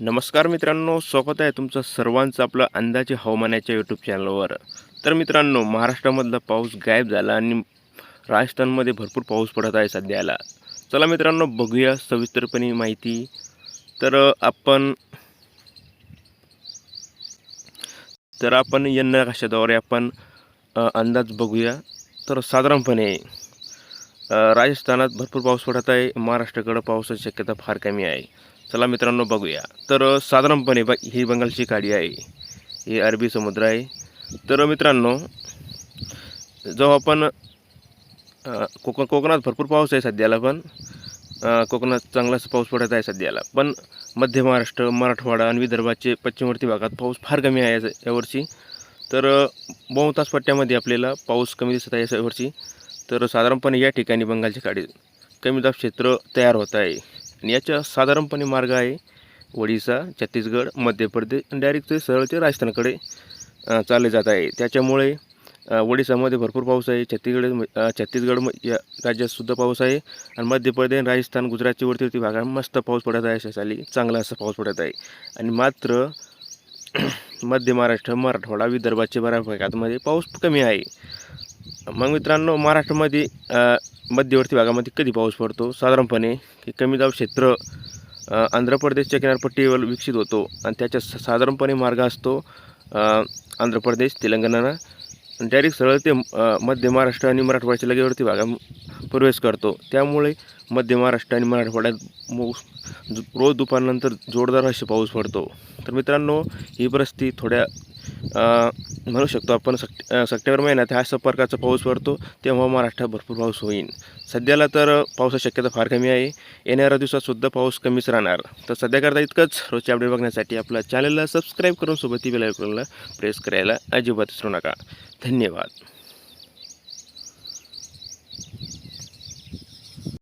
नमस्कार मित्रांनो स्वागत आहे तुमचं सर्वांचं आपलं अंदाजे हवामानाच्या यूट्यूब चॅनलवर तर मित्रांनो महाराष्ट्रामधला पाऊस गायब झाला आणि राजस्थानमध्ये भरपूर पाऊस पडत आहे सध्याला. चला मित्रांनो बघूया सविस्तरपणे माहिती. तर आपण तर आपण या आपण अंदाज बघूया. तर साधारणपणे राजस्थानात भरपूर पाऊस पडत आहे महाराष्ट्राकडं पावसाची शक्यता फार कमी आहे. चला मित्रांनो बघूया. तर साधारणपणे ब ही बंगालची खाडी आहे. हे अरबी समुद्र आहे. तर मित्रांनो जेव्हा आपण कोक कोकण कोकणात भरपूर पाऊस आहे सध्याला पण. कोकणात चांगलाच पाऊस पडत आहे सध्याला. पण मध्य महाराष्ट्र मराठवाडा आणि विदर्भाचे पश्चिमवर्ती भागात पाऊस फार कमी आहे यावर्षी तर बहुतांश पट्ट्यामध्ये आपल्याला पाऊस कमी दिसत आहे यावर्षी तर साधारणपणे या ठिकाणी बंगालची खाडी कमी दाब क्षेत्र तयार होत आहे. आणि याच्या साधारणपणे मार्ग आहे ओडिसा छत्तीसगड मध्य प्रदेश आणि डायरेक्ट ते सरळ ते राजस्थानकडे चालले जात आहे. त्याच्यामुळे ओडिसामध्ये भरपूर पाऊस आहे छत्तीसगड छत्तीसगड म- या राज्यातसुद्धा पाऊस आहे आणि मध्य प्रदेश राजस्थान गुजरातच्या वरती भागात मस्त पाऊस पडत आहे अशा साली चांगला असा पाऊस पडत आहे. आणि मात्र मध्य महाराष्ट्र मराठवाडा विदर्भाच्या बऱ्या भागातमध्ये पाऊस कमी आहे. मग मित्रांनो महाराष्ट्रामध्ये मध्यवर्ती भागामध्ये कधी पाऊस पडतो? साधारणपणे की कमी दाब क्षेत्र आंध्र प्रदेशच्या किनारपट्टीवर विकसित होतो आणि त्याच्या स- साधारणपणे मार्ग असतो आंध्र प्रदेश तेलंगणा. डायरेक्ट सरळ ते मध्य महाराष्ट्र आणि मराठवाड्याच्या लगेवरती भागा प्रवेश करतो त्यामुळे मध्य महाराष्ट्र आणि मराठवाड्यात मो रोज दुपारनंतर जोरदार असे पाऊस पडतो. तर मित्रांनो ही परिस्थिती थोड्या म्हणू शकतो आपण सप्ट सप्टेंबर महिन्यात हा अशा प्रकारचा पाऊस पडतो तेव्हा महाराष्ट्रात भरपूर पाऊस होईल. सध्याला तर पावसाची शक्यता फार कमी आहे. येणाऱ्या दिवसातसुद्धा पाऊस कमीच राहणार. तर सध्याकरता इतकंच. रोजचे अपडेट बघण्यासाठी आपल्या चॅनलला सबस्क्राईब करून सोबत ती बेलायकॉनला प्रेस करायला अजिबात विसरू नका. धन्यवाद.